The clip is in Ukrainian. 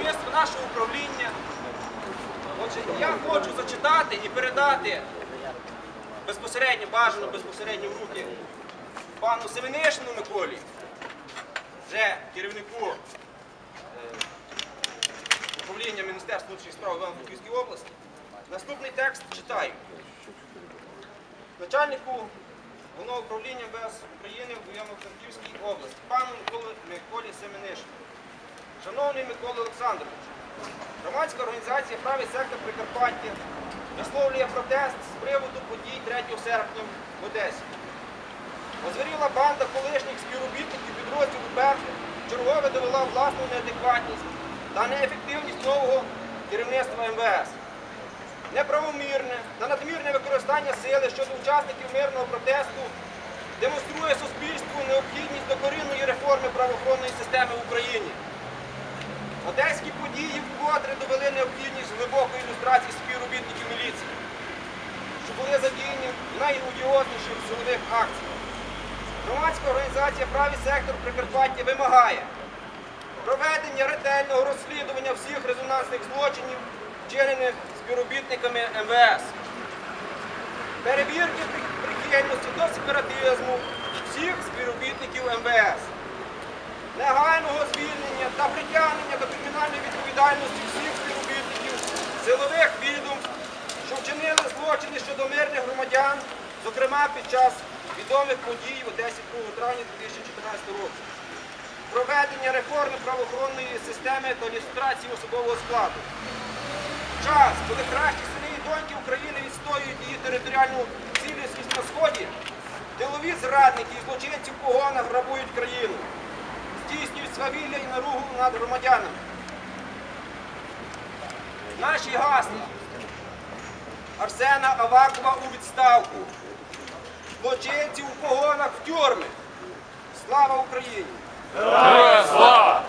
керівництво нашого управління. Отже, я хочу зачитати і передати безпосередньо, бажано безпосередньо в руки пану Семенишину Миколі, вже керівнику е, управління Міністерства внутрішніх справ Івано-Франківської області. Наступний текст читаю. Начальнику головного управління МВС України в Івано-Франківській області, пану Миколі, Семенишину. Шановний Микола Олександрович, громадська організація Правий сектор Прикарпаття висловлює протест з приводу подій 3 серпня в Одесі. Озверіла банда колишніх співробітників підрозділу Беркут чергове довела власну неадекватність та неефективність нового керівництва МВС. Неправомірне та надмірне використання сили щодо учасників мирного протесту демонструє суспільству необхідність докорінної реформи правоохоронної системи в Україні. Одеські події вкотре довели необхідність глибокої ілюстрації співробітників міліції, що були задіяні в найодіозніших силових акціях. Громадська організація Правий сектор Прикарпаття вимагає проведення ретельного розслідування всіх резонансних злочинів, вчинених співробітниками МВС, перевірки при- прихильності до сепаратизму всіх співробітників МВС, негайного звільнення та притягнення до кримінальної відповідальності всіх співробітників силових відомств, що вчинили злочини щодо мирних громадян, зокрема під час відомих подій в Одесі 2 травня 2014 року. Проведення реформи правоохоронної системи та люстрації особового складу. Час, коли кращі сини і доньки України відстоюють її територіальну цілісність на сході, тилові зрадники і злочинці в погонах грабують країну свавілля і наругу над громадянами. Наші гасла Арсена Авакова у відставку. Злочинці у погонах в тюрми. Слава Україні! Слава!